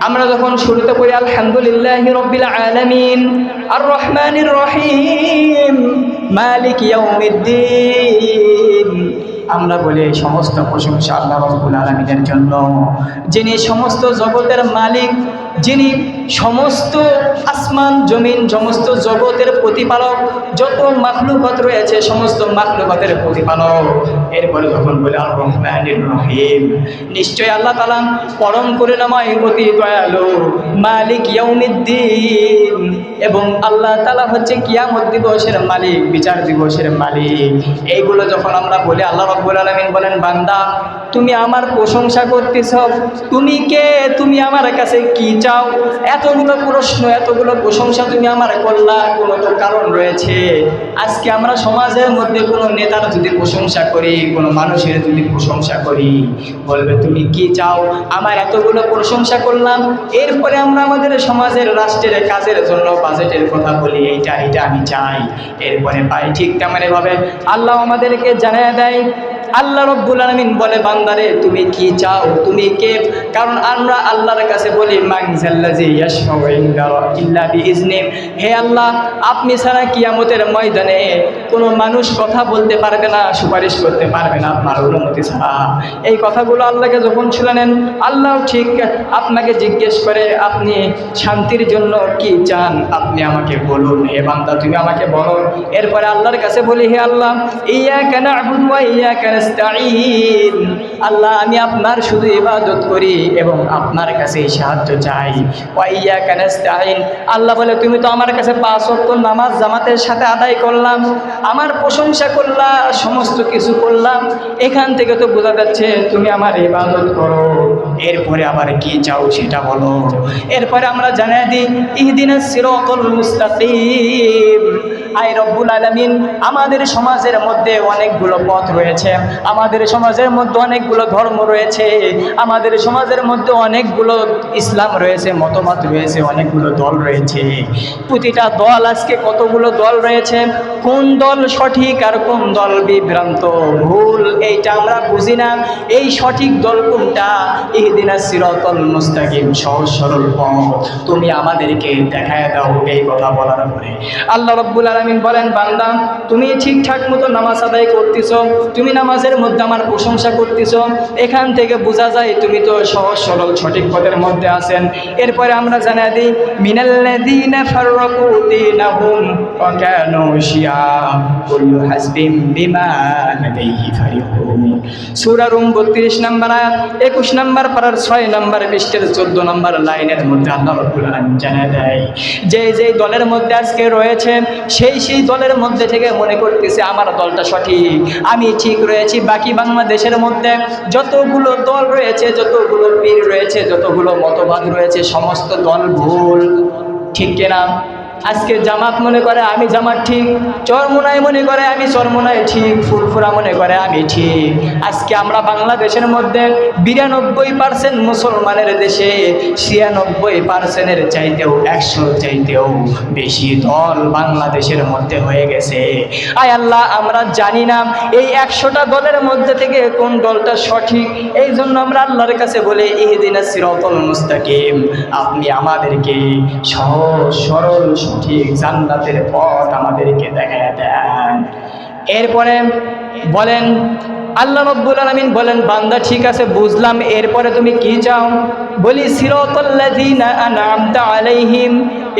আমরা যখন শুরুতে করি আলহামদুলিল্লাহ রব্বিল আলামিন আর রহমানির রহিম, মালিক আমরা বলি সমস্ত প্রশংসা আল্লাহ রব্বুল আলমিনের জন্য। যিনি সমস্ত জগতের মালিক, যিনি সমস্ত আসমান, জমিন, সমস্ত জগতের প্রতিপালক, যত মাখলুকত রয়েছে, সমস্ত মাখলুকতের প্রতিপালক। এরপরে যখন বলে আর রহিম নিশ্চয় আল্লাহ তালাম পরম করে করুণাময় অতি দয়ালু, মালিক ইয়াউমিদ্দিন। এবং আল্লাহ তালা হচ্ছে কিয়ামত দিবসের মালিক, বিচার দিবসের মালিক। এইগুলো যখন আমরা বলি, আল্লাহ রব্বুল আলমিন বলেন, বান্দা, তুমি আমার প্রশংসা করতেছ, তুমি কে? তুমি আমার কাছে কি চাও? এতগুলো প্রশ্ন, এতগুলো প্রশংসা তুমি আমার করলা কোনো কারণ রয়েছে। আজকে আমরা সমাজের মধ্যে কোনো নেতার যদি প্রশংসা করি, কোনো মানুষের যদি প্রশংসা করি, বলবে, তুমি কি চাও? আমার এতগুলো প্রশংসা করলাম। এরপরে আমরা আমাদের সমাজের, রাষ্ট্রের কাজের জন্য বাজেটের কথা বলি, এইটা এটা আমি চাই। এরপরে পাই ঠিক তেমন এভাবে আল্লাহ আমাদেরকে জানিয়ে দেয় আল্লাহ রব্বুল আলমিন বলে, বান্দারে, তুমি কি চাও? তুমি কে? কারণ আমরা আল্লাহর কাছে বলি মাংজাল্লাজি হে আল্লাহ, আপনি ছাড়া কিয়ামতের ময়দানে কোনো মানুষ কথা বলতে পারবে না, সুপারিশ করতে পারবে না আপনার অনুমতি ছাড়া। এই কথাগুলো আল্লাহকে যখন শুনানেন আল্লাহ ঠিক আপনাকে জিজ্ঞেস করে, আপনি শান্তির জন্য কি চান? আপনি আমাকে বলুন। হে বান্দা, তুমি আমাকে বলো। এরপরে আল্লাহর কাছে বলি, হে আল্লাহ ইয়া কেন আবুদুয়া ইয়া কেন نستعين আল্লাহ, আমি আপনার শুধু ইবাদত করি এবং আপনার কাছে সাহায্য চাই। ওয়াইয়া কানাস্তাইন আল্লাহ বলে, তুমি তো আমার কাছে পাঁচ ওয়াক্ত নামাজ জামাতের সাথে আদায় করলাম, আমার প্রশংসা করলা, সমস্ত কিছু করলাম, এখান থেকে তো বোঝা যাচ্ছে তুমি আমার ইবাদত করো। এরপরে আবার কি চাও সেটা বলো। এরপরে আমরা জানাই দিই ইহদিনা সিরাতাল মুস্তাকিম। আই রব্বুল আলামিন, আমাদের সমাজের মধ্যে অনেকগুলো পথ রয়েছে। আমাদের সমাজের মধ্যে অনেকগুলো ধর্ম রয়েছে। আমাদের সমাজের মধ্যে অনেকগুলো ইসলাম রয়েছে, মতবাদ রয়েছে, অনেকগুলো দল রয়েছে। প্রতিটা দল আজকে কতগুলো দল রয়েছে? কোন দল সঠিক আর কোন দল বিভ্রান্ত? ভুল, এইটা আমরা বুঝি না। এই সঠিক দল কোনটা? ইহদিনা সিরতল মুস্তাকিম, সহজ সরল পথ। তুমি আমাদেরকে দেখায় দাও এই কথা বলার পরে। আল্লাহ রব্বুল আলমিন বলেন, বান্দা, তুমি ঠিকঠাক মতো নামাজ আদায় করতেছ, তুমি নামাজের মধ্যে আমার প্রশংসা করতেছ এখান থেকে বোঝা যায় তুমি তো সহজ, সরল, সঠিক পথের মধ্যে আছেন। এরপরে আমরা জানা দিই মিনাল্লাযীনা ফাররাকু শিয়া বিমা লাদাইহি ফারিহুন। সূরা রুম 32 নম্বর আয়াত 21 নম্বর পারার 6 নম্বর পৃষ্ঠের 14 নম্বর লাইনের মধ্যে জানা দেয়, যে যে দলের মধ্যে আজকে রয়েছে, সেই সেই দলের মধ্যে থেকে মনে করতেছে আমার দলটা সঠিক, আমি ঠিক রয়েছি, বাকি বাংলাদেশের মধ্যে যতগুলো দল রয়েছে যতগুলো পীর রয়েছে যতগুলো মতবাদ রয়েছে সমস্ত দল ভুল ঠিক কিনা? আজকে জামাত মনে করে আমি জামাত ঠিক, চরমোনাই মনে করে আমি চরমোনাই ঠিক, ফুরফুরা মনে করে আমি ঠিক। আজকে আমরা বাংলাদেশের মধ্যে বিরানব্বই পার্সেন্ট মুসলমানের দেশে, ছিয়ানব্বই পার্সেন্টের চাইতেও একশো চাইতেও বেশি দল বাংলাদেশের মধ্যে হয়ে গেছে। আয় আল্লাহ, আমরা জানি না এই একশোটা দলের মধ্যে থেকে কোন দলটা সঠিক। এই জন্য আমরা আল্লাহর কাছে বলে, ইহদিনা সিরতল মুস্তাকিম, আপনি আমাদেরকে সহজ, সরল সঠিক জান্নাতের পথ আমাদেরকে দেখা দেন। এরপরে বলেন, আল্লাহ রব্বুল আলমিন বলেন, বান্দা, ঠিক আছে, বুঝলাম, এরপরে তুমি কি চাও? বলি আলাইহিম,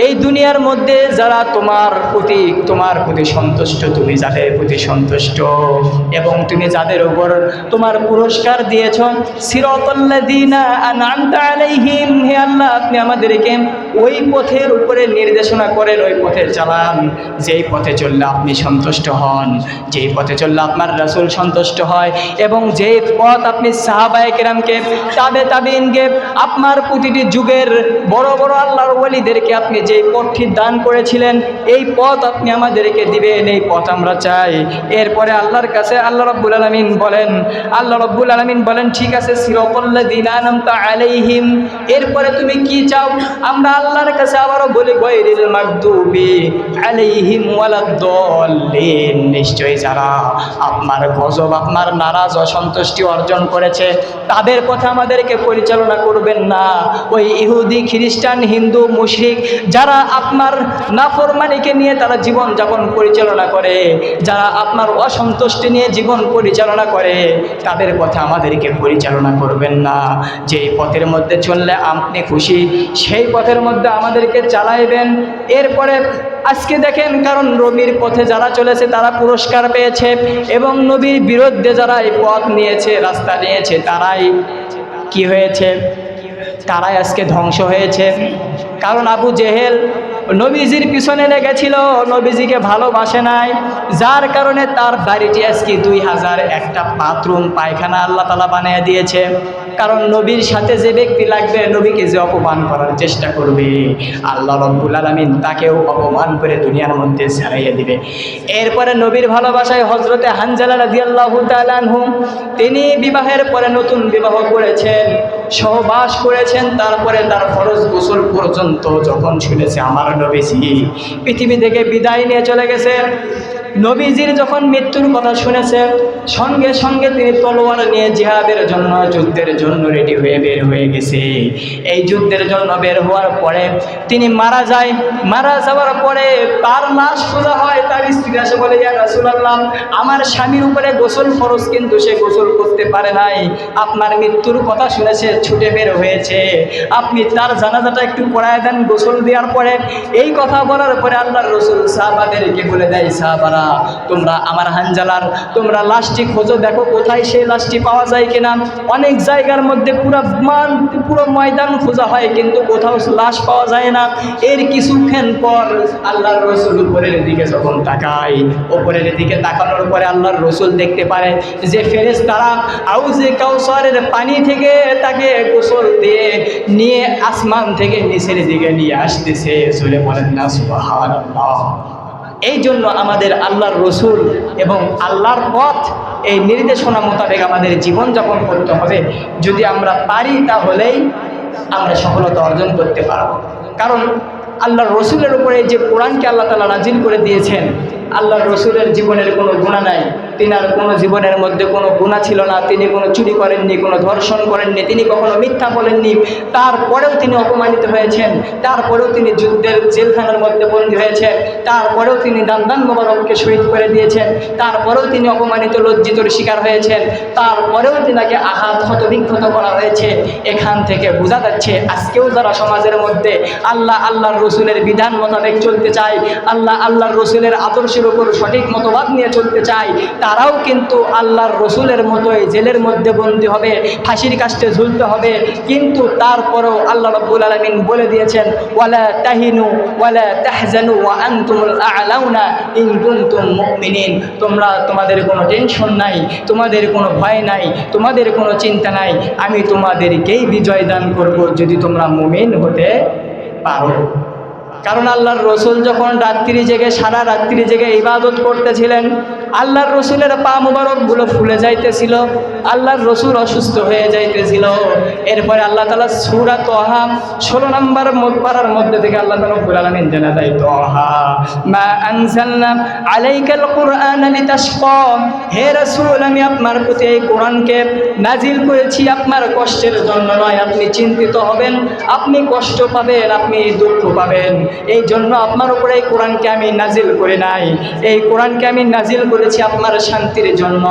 এই দুনিয়ার মধ্যে যারা তোমার প্রতি তোমার প্রতি সন্তুষ্ট, তুমি যাদের প্রতি সন্তুষ্ট, এবং তুমি যাদের উপর তোমার পুরস্কার দিয়েছ আলাইহিম, হে আল্লাহ, আপনি আমাদেরকে ওই পথের উপরে নির্দেশনা করেন, ওই পথে চালান, যেই পথে চললে আপনি সন্তুষ্ট হন, যেই পথে চললে আপনার রাসূল সন্তুষ্ট হয় এবং যে পথ আপনি সাহাবায়ে কেরামকে তাবে তাবিনকে আপনার প্রতিটি যুগের বড় বড় আল্লাহর ওয়ালিদেরকে আপনি যে পথটি দান করেছিলেন, এই পথ আপনি আমাদেরকে দিবেন, এই পথ আমরা চাই। এরপরে আল্লাহর কাছে আল্লাহ রব্বুল আলমিন বলেন, আল্লাহ রব্বুল আলমিন বলেন, ঠিক আছে সিরকল্লা দিনানমতা আলাইহিম। এরপরে তুমি কি চাও? আমরা আল্লাহর কাছে আবারও বলি গৈরিল মাকদুবি আলাইহিম ওয়ালাদ-দাল্লিন। নিশ্চয়ই যারা আপনার গজব, আপনার নারাজ, অসন্তুষ্টি অর্জন করেছে। তাদের কথা আমাদেরকে পরিচালনা করবেন না। ওই ইহুদি, খ্রিস্টান, হিন্দু, মুশরিক, যারা আপনার নাফরমানিকে নিয়ে তারা জীবন যাপন পরিচালনা করে, যারা আপনার অসন্তুষ্টি নিয়ে জীবন পরিচালনা করে, তাদের কথা আমাদেরকে পরিচালনা করবেন না। যে পথের মধ্যে চললে আপনি খুশি, সেই পথের মধ্যে আমাদেরকে চালাইবেন। এরপরে আজকে দেখেন, কারণ নবীর পথে যারা চলেছে, তারা পুরস্কার পেয়েছে এবং নবীর বিরুদ্ধে যারা এই পথ নিয়েছে, রাস্তা নিয়েছে, তারাই কি হয়েছে? তারাই আজকে ধ্বংস হয়েছে। কারণ আবু জেহেল নবীজির পিছনে লেগেছিল, নবীজিকে ভালোবাসে নাই। যার কারণে তার বাড়িটি আজকে দুই হাজার একটা বাথরুম, পায়খানা আল্লাহ তালা বানিয়ে দিয়েছে। কারণ নবীর সাথে যে ব্যক্তি লাগবে, নবীকে যে অপমান করার চেষ্টা করবে, আল্লাহ রব্বুল আলমিন তাকেও অপমান করে দুনিয়ার মধ্যে ছাড়াইয়ে দিবে। এরপরে নবীর ভালোবাসায় হজরতে হানজালা রাজি আল্লাহ তালানহু তিনি বিবাহের পরে নতুন বিবাহ করেছেন, সহবাস করেছেন, তারপরে তার ফরজ গোসল পর্যন্ত যখন শুনেছে আমার নবীজি, পৃথিবী থেকে বিদায় নিয়ে চলে গেছে। নবীজির যখন মৃত্যুর কথা শুনেছে, সঙ্গে সঙ্গে তিনি তলোয়ার নিয়ে জিহাদের জন্য, যুদ্ধের জন্য রেডি হয়ে বের হয়ে গেছে। এই যুদ্ধের জন্য বের হওয়ার পরে তিনি মারা যায়। মারা যাওয়ার পরে তার লাশ খোঁজা হয়, তার স্ত্রী আসে বলে, ইয়া রাসূলুল্লাহ, আমার স্বামীর উপরে গোসল ফরজ, কিন্তু সে গোসল করতে পারে নাই। আপনার মৃত্যুর কথা শুনেছে, ছুটে বের হয়েছে। আপনি তার জানাজাটা একটু পড়ায় দেন গোসল দেওয়ার পরে। এই কথা বলার পরে আল্লাহর রসুল সাহাবাদেরকে বলে দেয়, সাহাবারা তোমরা আমার হানজালার তোমরা লাশটি খোঁজো, দেখো কোথায় সেই লাশটি পাওয়া যায় কিনা। অনেক জায়গার মধ্যে পুরো মান পুরো ময়দান খোঁজা হয়, কিন্তু কোথাও লাশ পাওয়া যায় না। এর কিছুক্ষণ পর আল্লাহর রসুল উপরের দিকে যখন তাকায় ওপরের দিকে তাকানোর পরে আল্লাহর রসুল দেখতে পারে যে ফেরেস তারা আউজে কাউসারের পানি থেকে তাকে গোসল দিয়ে নিয়ে আসমান থেকে নিচের দিকে নিয়ে আসতেছে। চলে বলেন না, সুবহানাল্লাহ। এই জন্য আমাদের আল্লাহর রসুল এবং আল্লাহর পথ, এই নির্দেশনা মোতাবেক আমাদের জীবনযাপন করতে হবে। যদি আমরা পারি তাহলেই আমরা সফলতা অর্জন করতে পারব। কারণ আল্লাহর রসুলের উপরে যে কোরআনকে আল্লাহ তালা নাজিল করে দিয়েছেন আল্লাহর রসুলের জীবনের কোনো গুণা নাই। তিনার কোনো জীবনের মধ্যে কোনো গুণা ছিল না। তিনি কোনো চুরি করেননি, কোনো ধর্ষণ করেননি, তিনি কখনো মিথ্যা বলেননি। তারপরেও তিনি অপমানিত হয়েছেন। তারপরেও তিনি যুদ্ধের জেলখানার মধ্যে বন্দী হয়েছেন। তারপরেও তিনি দান্দান মোবারককে শহীদ করে দিয়েছেন। তারপরেও তিনি অপমানিত, লজ্জিতর শিকার হয়েছেন। তারপরেও তিনাকে আঘাত ক্ষত বিক্ষত করা হয়েছে। এখান থেকে বোঝা যাচ্ছে, আজকেও যারা সমাজের মধ্যে আল্লাহ আল্লাহর রসুলের বিধান মোতাবেক চলতে চায়, আল্লাহ আল্লাহর রসুলের আদর্শের উপর সঠিক মতবাদ নিয়ে চলতে চায়, তারাও কিন্তু আল্লাহর রসুলের মতোই জেলের মধ্যে বন্দী হবে, ফাঁসির কাস্টে ঝুলতে হবে। কিন্তু তারপরেও আল্লাহ রব্বুল আলমিন বলে দিয়েছেন, ওয়ালা তাহিনু, ওয়ালা তাহজানু আ'লাউনা ইন কুনতুম তোমরা, তোমাদের কোনো টেনশন নাই, তোমাদের কোনো ভয় নাই, তোমাদের কোনো চিন্তা নাই, আমি তোমাদেরকেই বিজয় দান করব যদি তোমরা মুমিন হতে পারো। কারণ আল্লাহর রসুল যখন রাত্রি জেগে, সারা রাত্রি জেগে ইবাদত করতেছিলেন, আল্লাহর রসুলের পা মুবারকগুলো ফুলে যাইতেছিল, আল্লাহর রসুল অসুস্থ হয়ে যাইতেছিল। এরপরে আল্লাহ তালা সুরা তোহা ষোলো নম্বর পাড়ার মধ্যে থেকে আল্লাহ তালা রব্বুল আলমিন দেয়, তোহা, মা আনসাল্লাম আলাইকাল কোরআন হে রাসূল, আমি আপনার প্রতি এই কোরআনকে নাজিল করেছি, আপনার কষ্টের জন্য নয়, আপনি চিন্তিত হবেন, আপনি কষ্ট পাবেন, আপনি দুঃখ পাবেন। এই জন্য আপনার উপরে এই কোরআনকে আমি নাজিল করে নাই। এই কোরআনকে আমি নাজিল করেছি আপনার শান্তির জন্য।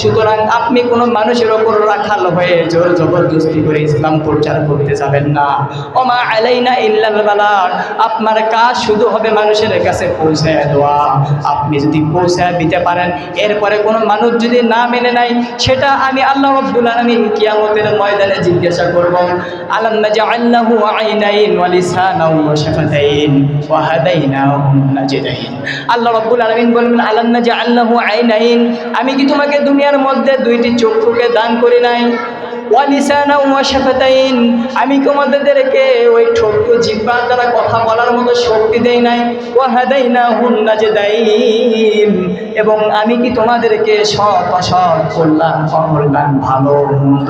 সুতরাং আপনি কোনো মানুষের ওপর রাখাল হয়ে জোর জবরদস্তি করে ইসলাম প্রচার করতে যাবেন না। ওমা আলাইনা ইল্লাল বালাগ। আপনার কাজ শুধু হবে মানুষের কাছে পৌঁছায় দেওয়া। আপনি যদি পৌঁছায় দিতে পারেন, এরপরে কোনো মানুষ যদি না মেনে নেয়, সেটা আমি আল্লাহ রব্বুল আলামিন কিয়ামতের ময়দানে জিজ্ঞাসা করব। আলাম নাজআল্লাহু আইনাইন ওয়া লিসানাও ওয়া শাফাতাইন। নাজদাইন আল্লাহ রব্বুল আলামিন বলবেন আলাম নাজআল্লাহু আইনাইন? আমি কি তোমাকে দুনিয়ার মধ্যে দুইটি চক্ষুকে দান করি নাই? ওয়ালিসানা ওয়াশাফাতাইন আমি তোমাদেরকে ওই ছোট্ট জিব্বা দ্বারা কথা বলার মতো শক্তি দেই নাই। ওয়াহাদাইনা হুন্নাজদাইন এবং আমি কি তোমাদেরকে সৎ অসৎ কল্যাণ, অকল্যাণ, ভালো, মন্দ,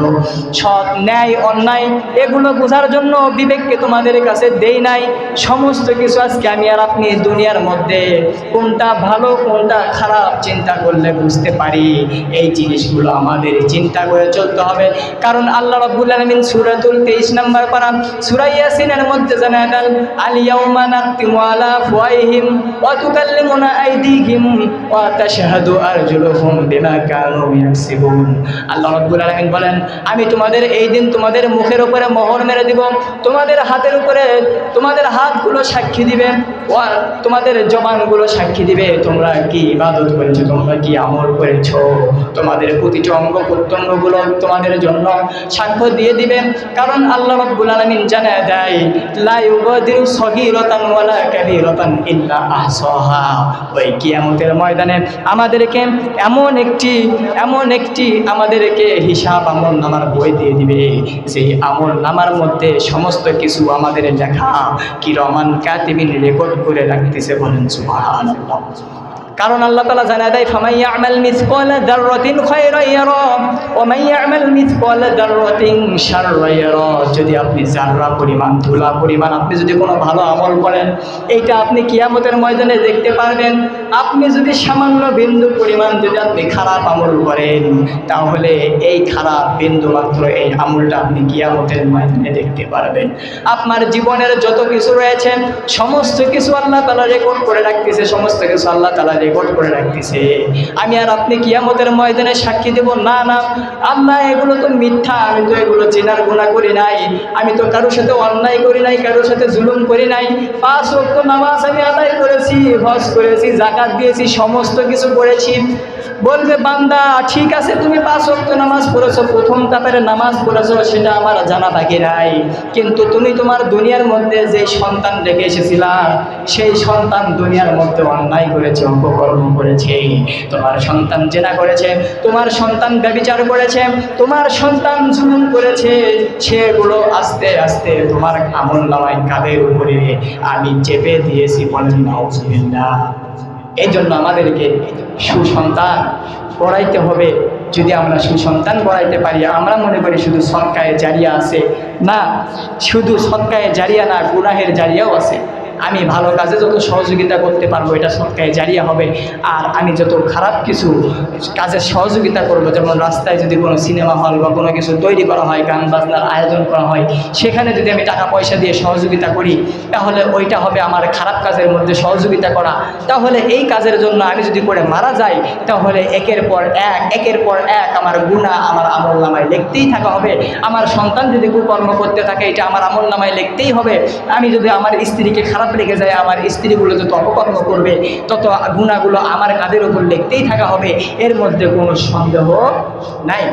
সৎ, ন্যায়, অন্যায় এগুলো বোঝার জন্য বিবেককে তোমাদের কাছে দেই নাই। সমস্ত কিছু আজকে আমি আর আপনি দুনিয়ার মধ্যে কোনটা ভালো, কোনটা খারাপ চিন্তা করলে বুঝতে পারি। এই জিনিসগুলো আমাদের চিন্তা করে চলতে হবে। কারণ আল্লাহ রাব্বুল আলামিন সূরাতুল 23 নম্বর পারা সূরা ইয়াসিনের মধ্যে জানায় দেন, আল ইয়াউমা নাখতিমু আলা আফওয়াহিহিম ওয়া তুকাল্লিমুনা আইদিহিম ওয়া তাশহাদু আরজুলুহুম বিমা কানু ইয়াকসিবুন। আল্লাহ রাব্বুল আলামিন বলেন, আমি তোমাদের এই দিন তোমাদের মুখের উপরে মোহর মেরে দিব, তোমাদের হাতের উপরে তোমাদের হাতগুলো সাক্ষী দিবে ও তোমাদের জবানগুলো সাক্ষী দিবে, তোমরা কি ইবাদত করেছ, তোমরা কি আমল করেছ? তোমাদের প্রতিটি অঙ্গ প্রত্যঙ্গগুলো তোমাদের জন্য সাক্ষ্য দিয়ে দিবেন। কারণ আল্লাহ রাব্বুল আলামিন জানায় দেয়, লা ইউগাদিরু সগীরাতান ওয়ালা ইল্লা আহসাহা। ওই কিয়ামতের ময়দানে আমাদেরকে এমন একটি এমন একটি আমাদেরকে হিসাব আমল নামার বই দিয়ে দিবে। সেই আমল নামার মধ্যে সমস্ত কিছু আমাদের লেখা কি রমান কাতিবিন রেকর্ড করে রাখতেছে বলেন সুবহানাল্লাহ। কারণ আল্লাহ তালা জানা দেয় ফামাইয়া আমাল মিসকাল দাররাতিন খায়রা ইয়ারা, ওয়া মাইয়া দাররাতিন ইয়ারা। যদি আপনি জাররা পরিমাণ, ধুলা পরিমাণ আপনি যদি কোনো ভালো আমল করেন, এইটা আপনি কিয়ামতের ময়দানে দেখতে পারবেন। আপনি যদি সামান্য বিন্দু পরিমাণ যদি আপনি খারাপ আমল করেন, তাহলে এই খারাপ বিন্দু মাত্র এই আমলটা আপনি কিয়ামতের ময়দানে দেখতে পারবেন। আপনার জীবনের যত কিছু রয়েছে, সমস্ত কিছু আল্লাহ তালা রেকর্ড করে রাখতেছে, সমস্ত কিছু আল্লাহ তালা রেকর্ড করে রাখতেছে। আমি আর আপনি কিয়ামতের ময়দানে সাক্ষী দেব? না না। আল্লাহ, এগুলো তো মিথ্যা। আমি তো এগুলো চেনার গুণা করি নাই। আমি তো কারোর সাথে অন্যায় করি নাই, কারোর সাথে জুলুম করি নাই। পাঁচ ওয়াক্ত নামাজ আমি আদায় করেছি, হজ করেছি জাকাত দিয়েছি, সমস্ত কিছু করেছি। বলবে, বান্দা, ঠিক আছে, তুমি পাঁচ ওয়াক্ত নামাজ পড়েছো, প্রথম তাপের নামাজ পড়েছো, সেটা আমার জানা বাকি নাই। কিন্তু তুমি তোমার দুনিয়ার মধ্যে যে সন্তান রেখে এসেছিলা, সেই সন্তান দুনিয়ার মধ্যে অন্যায় করেছে অপকর্ম করেছে, তোমার সন্তান জেনা করেছে, তোমার সন্তান ব্যবিচার করেছে, তোমার সন্তান জুলুম করেছে, সেগুলো আস্তে আস্তে তোমার আমল নামায় কাদের উপরে? আমি চেপে দিয়েছি বলেন, নাউজুবিল্লাহ। এই জন্য আমাদেরকে সুসন্তান পড়াইতে হবে। যদি আমরা সুসন্তান পড়াইতে পারি, আমরা মনে করি শুধু সৎকায়ে জারিয়া আছে। না, শুধু সৎকায়ে জারিয়া না, গুনাহের জারিয়াও আছে। আমি ভালো কাজে যত সহযোগিতা করতে পারব, এটা সৎকায়ে জারিয়া হবে। আর আমি যত খারাপ কিছু কাজের সহযোগিতা করব, যেমন রাস্তায় যদি কোনো সিনেমা হল বা কোনো কিছু তৈরি করা হয়, গান বাজনার আয়োজন করা হয়, সেখানে যদি আমি টাকা পয়সা দিয়ে সহযোগিতা করি, তাহলে ওইটা হবে আমার খারাপ কাজের মধ্যে সহযোগিতা করা। তাহলে এই কাজের জন্য আমি যদি করে মারা যাই, তাহলে একের পর এক, একের পর এক আমার গুণা আমার আমল নামায় লিখতেই থাকা হবে। আমার সন্তান যদি কুকর্ম করতে থাকে, এটা আমার আমল নামায় লিখতেই হবে। আমি যদি আমার স্ত্রীকে খারাপ লেগে যায়, আমার স্ত্রীগুলো যত অপকর্ম করবে, তত গুণাগুলো আমার কাদের উপর লিখতেই থাকা হবে, এর মধ্যে কোনো সন্দেহ নাই।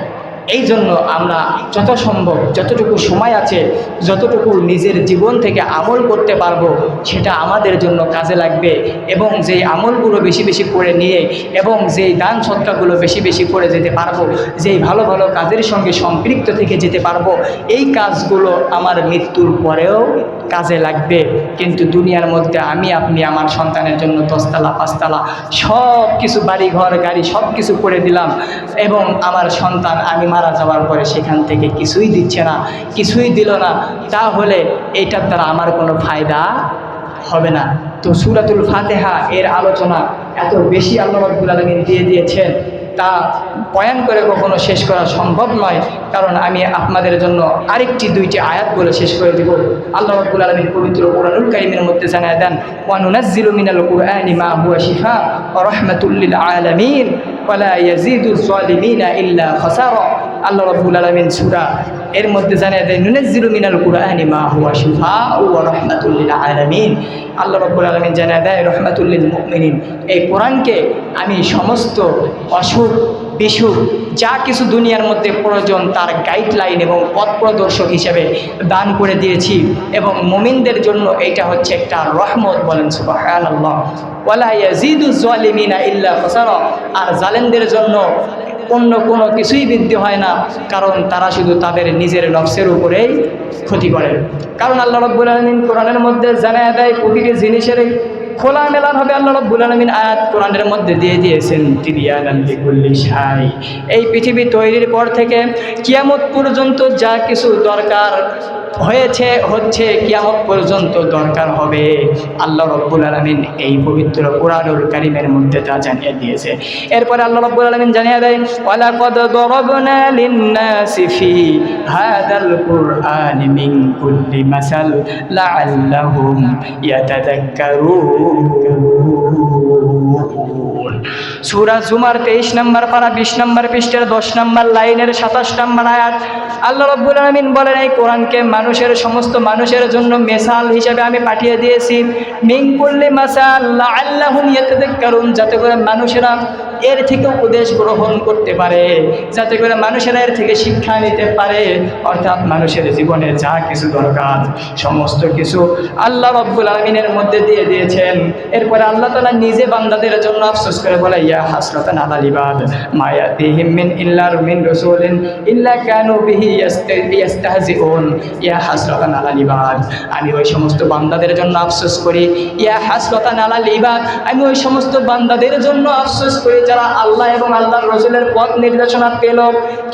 এই জন্য আমরা যত সম্ভব, যতটুকু সময় আছে, যতটুকু নিজের জীবন থেকে আমল করতে পারব, সেটা আমাদের জন্য কাজে লাগবে এবং যেই আমলগুলো বেশি বেশি করে নিয়ে এবং যেই দান সৎকারগুলো বেশি বেশি করে যেতে পারব, যেই ভালো ভালো কাজের সঙ্গে সম্পৃক্ত থেকে যেতে পারব, এই কাজগুলো আমার মৃত্যুর পরেও কাজে লাগবে, কিন্তু দুনিয়ার মধ্যে আমি, আপনি আমার সন্তানের জন্য দশতলা, পাঁচতলা সব কিছু বাড়ি ঘর গাড়ি সব কিছু করে দিলাম এবং আমার সন্তান আমি মারা যাওয়ার পরে সেখান থেকে কিছুই দিচ্ছে না, কিছুই দিল না, তাহলে এইটার দ্বারা আমার কোনো ফায়দা হবে না। তো সুরাতুল ফাতেহা এর আলোচনা এত বেশি আল্লাহ রব্বুল আলমিন দিয়ে দিয়েছেন। তা বয়ান করে কখনো শেষ করা সম্ভব নয়, কারণ আমি আপনাদের জন্য আরেকটি দুইটি আয়াত বলে শেষ করে দেব। আল্লাহ রব্বুল আলমীর পবিত্র কোরআনুল কারিমের মধ্যে জানায় দেন, ওয়ানুনাজ্জিলু মিনাল কুরআনি মা হুয়া শিফা ও রহমাতুল্লিল আলমিন ওয়ালা ইয়াজিদুল যালিমিনা ইল্লা খাসারা। আল্লাহ রব্বুল আলমিন সূরা এর মধ্যে জানিয়ে দেয় নুনাজ্জিলু মিনাল কুরআনি মা হুয়া শিফা ওয়া রাহমাতুল আলামিন। আল্লাহ রব্বুল আলমিন জানিয়ে দেয় রহমাতুল্লিল মুমিনিন। এই কোরআনকে আমি সমস্ত অসুখ, বিসুখ, যা কিছু দুনিয়ার মধ্যে প্রয়োজন তার গাইডলাইন এবং পথ প্রদর্শক হিসেবে দান করে দিয়েছি এবং মুমিনদের জন্য এইটা হচ্ছে একটা রহমত বলেন সুবহানাল্লাহ। ওয়ালা ইয়াজিদু যালিমিনা ইল্লা খাসারা। আর জালেমদের জন্য অন্য কোনো কিছুই বৃদ্ধি হয় না, কারণ তারা শুধু তাদের নিজের লক্ষ্যের উপরেই ক্ষতি করে। কারণ আল্লাহ রব্বুল আলমিন কোরআনের মধ্যে জানায় দেয়, প্রতিটি জিনিসের খোলা মেলাভাবে আল্লাহ রব্বুল আলমিন আয়াত কোরআনের মধ্যে দিয়ে দিয়েছেন তিরিয়ানান লিকুল্লি সাই এই পৃথিবী তৈরির পর থেকে কিয়ামত পর্যন্ত যা কিছু দরকার হয়েছে, হচ্ছে, কিয়ামত পর্যন্ত দরকার হবে। আল্লাহ রব্বুল আলমিন এই পবিত্র কোরআনুল কারিমের মধ্যে তা জানিয়ে দিয়েছে। এরপরে আল্লাহ রব্বুল আলমিন জানিয়ে দেয়, ওয়ালাকাদ দরবনা লিন্নাসি হাদাল কুরআনি মিন 23 নম্বর পারা 20 নম্বর পৃষ্ঠার 10 নম্বর লাইনের 27 নম্বর আয়াত। আল্লাহ রাব্বুল আলামিন বলেন, এই কোরআনকে মানুষের সমস্ত মানুষের জন্য মেসাল হিসেবে আমি পাঠিয়ে দিয়েছি। মিন কুল্লি মাসাল লাআল্লাহুম ইয়াতাযাক্কারুন, যাতে করে মানুষেরা এর থেকে উপদেশ গ্রহণ করতে পারে, যাতে করে মানুষেরা এর থেকে শিক্ষা নিতে পারে। অর্থাৎ মানুষের জীবনে যা কিছু দরকার, সমস্ত কিছু আল্লাহ রব্বুল আলমিনের মধ্যে দিয়ে দিয়েছেন। এরপরে আল্লাহ তালা নিজে বান্দাদের জন্য আফসোস করে বলে, ইয়া হাসরতান আলালিবাদ মায়া তিহিমিন ইল্লার মিন রসুলিন ইল্লা কেন বিহি ইয়াস্তাহজিউন। ইয়া হাসরতান আলালিবাদ আমি ওই সমস্ত বান্দাদের জন্য আফসোস করি। ইয়া হাসরতান আলালিবাদ আমি ওই সমস্ত বান্দাদের জন্য আফসোস করি যারা আল্লাহ এবং আল্লাহর রসুলের পথ নির্দেশনা পেল।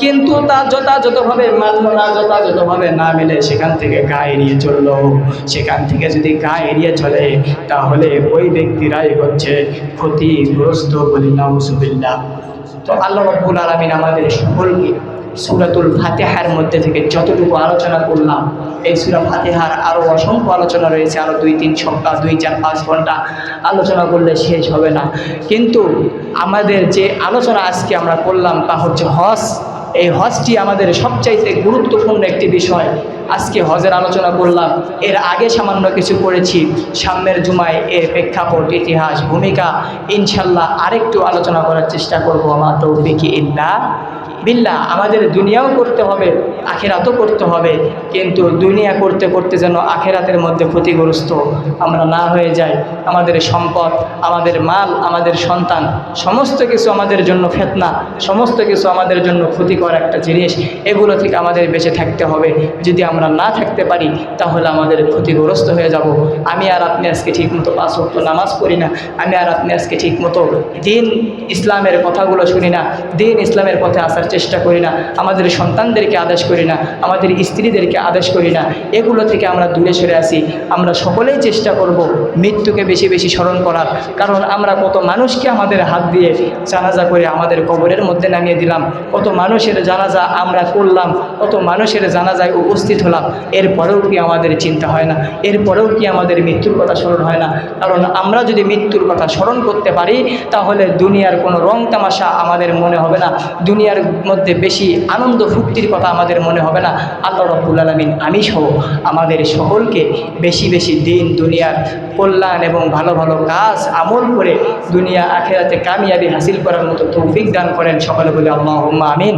কিন্তু তা যথাযথভাবে মানল না, যথাযথভাবে না মেলে সেখান থেকে গা এড়িয়ে চলল। সেখান থেকে যদি গা এড়িয়ে চলে, তাহলে ওই ব্যক্তিরাই হচ্ছে ক্ষতিগ্রস্ত বলি নাউজুবিল্লাহ। তো আল্লাহ রব্বুল আলমিন আমাদের সকলকে সুরাতুল ফাতেহার মধ্যে থেকে যতটুকু আলোচনা করলাম, এই সুরা ফাতেহার আরও অসংখ্য আলোচনা রয়েছে আরও দুই, তিন সপ্তাহ, দুই, চার, পাঁচ ঘণ্টা আলোচনা করলে শেষ হবে না। কিন্তু আমাদের যে আলোচনা আজকে আমরা করলাম তা হচ্ছে হজ। এই হজটি আমাদের সবচাইতে গুরুত্বপূর্ণ একটি বিষয়। আজকে হজের আলোচনা করলাম, এর আগে সামান্য কিছু করেছি। সামনের জুমায় এর প্রেক্ষাপট, ইতিহাস, ভূমিকা, ইনশাল্লাহ আরেকটু আলোচনা করার চেষ্টা করব। আমার তো তৌফিকি ইল্লা বিল্লা আমাদের দুনিয়াও করতে হবে, আখেরাতও করতে হবে, কিন্তু দুনিয়া করতে করতে যেন আখেরাতের মধ্যে ক্ষতিগ্রস্ত, আমরা না হয়ে যাই। আমাদের সম্পদ, আমাদের মাল, আমাদের সন্তান, সমস্ত কিছু আমাদের জন্য ফেতনা, সমস্ত কিছু আমাদের জন্য ক্ষতিকর একটা জিনিস, এগুলো থেকে আমাদের বেঁচে থাকতে হবে। যদি আমরা না থাকতে পারি, তাহলে আমাদের ক্ষতিগ্রস্ত হয়ে যাব। আমি আর আপনি আজকে ঠিকমতো পাঁচ ওয়াক্ত নামাজ পড়ি না, আমি আর আপনি আজকে ঠিকমতো দিন ইসলামের কথাগুলো শুনি না, দিন ইসলামের পথে আসার চেষ্টা করি না। আমাদের সন্তানদেরকে আদেশ করি না। আমাদের স্ত্রীদেরকে আদেশ করি না। এগুলো থেকে আমরা দূরে সরে আসি আমরা সকলেই চেষ্টা করব মৃত্যুকে বেশি বেশি স্মরণ করার। কারণ আমরা কত মানুষকে আমাদের হাত দিয়ে জানাজা করে আমাদের কবরের মধ্যে নামিয়ে দিলাম। কত মানুষের জানাজা আমরা করলাম। কত মানুষের জানাজায় উপস্থিত হলাম। এরপরেও কি আমাদের চিন্তা হয় না? এরপরেও কি আমাদের মৃত্যুর কথা স্মরণ হয় না? কারণ আমরা যদি মৃত্যুর কথা স্মরণ করতে পারি, তাহলে দুনিয়ার কোনো রং তামাশা আমাদের মনে হবে না। দুনিয়ার মধ্যে বেশি আনন্দ ফুক্তির কথা আমাদের মনে হবে না। আল্লাহ রব্বুল আলমিন আমি সহ আমাদের সকলকে বেশি বেশি দিন দুনিয়ার কল্যাণ এবং ভালো ভালো কাজ আমল করে দুনিয়া আখেরাতে কামিয়াবি হাসিল করার মতো তৌফিক দান করেন সকলে বলে আল্লাহ আমিন।